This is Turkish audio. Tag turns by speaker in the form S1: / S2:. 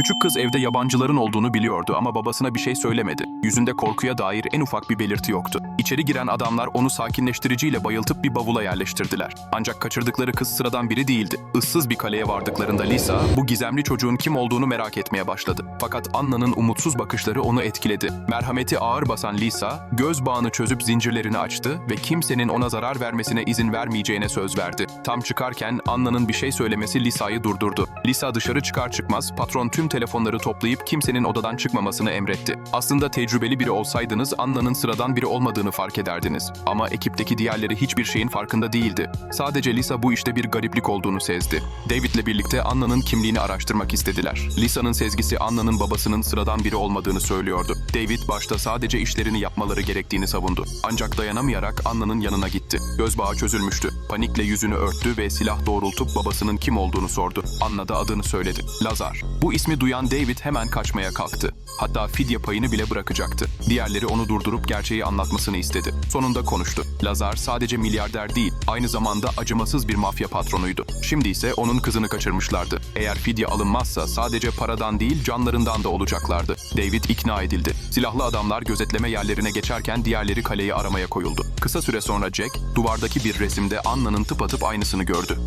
S1: Küçük kız evde yabancıların olduğunu biliyordu ama babasına bir şey söylemedi. Yüzünde korkuya dair en ufak bir belirti yoktu. İçeri giren adamlar onu sakinleştiriciyle bayıltıp bir bavula yerleştirdiler. Ancak kaçırdıkları kız sıradan biri değildi. Issız bir kaleye vardıklarında Lisa, bu gizemli çocuğun kim olduğunu merak etmeye başladı. Fakat Anna'nın umutsuz bakışları onu etkiledi. Merhameti ağır basan Lisa, göz bağını çözüp zincirlerini açtı ve kimsenin ona zarar vermesine izin vermeyeceğine söz verdi. Tam çıkarken Anna'nın bir şey söylemesi Lisa'yı durdurdu. Lisa dışarı çıkar çıkmaz patron tüm telefonları toplayıp kimsenin odadan çıkmamasını emretti. Aslında tecrübeli biri olsaydınız Anna'nın sıradan biri olmadığını fark ederdiniz. Ama ekipteki diğerleri hiçbir şeyin farkında değildi. Sadece Lisa bu işte bir gariplik olduğunu sezdi. David'le birlikte Anna'nın kimliğini araştırmak istediler. Lisa'nın sezgisi Anna'nın babasının sıradan biri olmadığını söylüyordu. David başta sadece işlerini yapmaları gerektiğini savundu. Ancak dayanamayarak Anna'nın yanına gitti. Göz bağı çözülmüştü. Panikle yüzünü örttü ve silah doğrultup babasının kim olduğunu sordu. Anna da adını söyledi. Lazar. Bu ismi duyan David hemen kaçmaya kalktı. Hatta fidye payını bile bırakacaktı. Diğerleri onu durdurup gerçeği anlatmasını istedi. Sonunda konuştu. Lazar sadece milyarder değil, aynı zamanda acımasız bir mafya patronuydu. Şimdi ise onun kızını kaçırmışlardı. Eğer fidye alınmazsa sadece paradan değil canlarından da olacaklardı. David ikna edildi. Silahlı adamlar gözetleme yerlerine geçerken diğerleri kaleyi aramaya koyuldu. Kısa süre sonra Jack, duvardaki bir resimde Anna'nın tıpatıp aynısını gördü.